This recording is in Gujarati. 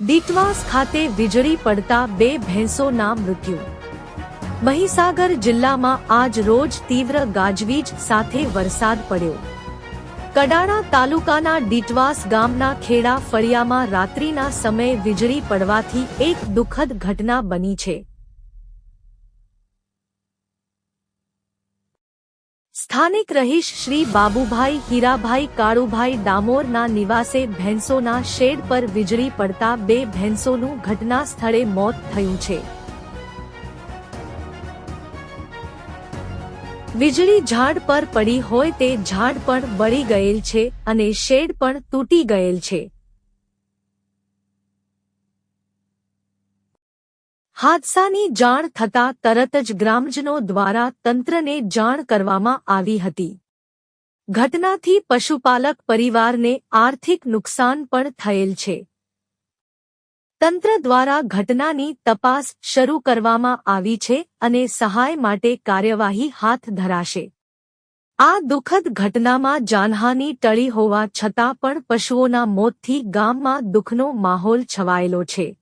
દીટવાસ ખાતે વીજળી પડતા બે ભેંસોના મૃત્યુ. મહીસાગર જિલ્લામાં આજ રોજ તીવ્ર ગાજવીજ સાથે વરસાદ પડ્યો. કડાણા તાલુકાના ડીટવાસ ગામના ખેડા ફળિયામાં રાત્રિના સમયે વીજળી પડવાથી એક દુઃખદ ઘટના બની છે. સ્થાનિક રહીશ શ્રી બાબુભાઈ, હીરાભાઈ, કાળુભાઈ ડામોરના નિવાસે ભેંસોના શેડ પર વીજળી પડતા બે ભેંસોનું ઘટના સ્થળે મોત થયું છે. વીજળી ઝાડ પર પડી હોય તે ઝાડ પણ બળી ગયેલ છે અને શેડ પણ તૂટી ગયેલ છે. હાદસાની જાણ થતાં તરત જ ગ્રામજનો દ્વારા તંત્રને જાણ કરવામાં આવી હતી. ઘટનાથી પશુપાલક પરિવારને આર્થિક નુકસાન પણ થયેલ છે. તંત્ર દ્વારા ઘટનાની તપાસ શરૂ કરવામાં આવી છે અને સહાય માટે કાર્યવાહી હાથ ધરાશે. આ દુઃખદ ઘટનામાં જાનહાની ટળી હોવા છતાં પણ પશુઓના મોતથી ગામમાં દુઃખનો માહોલ છવાયેલો છે.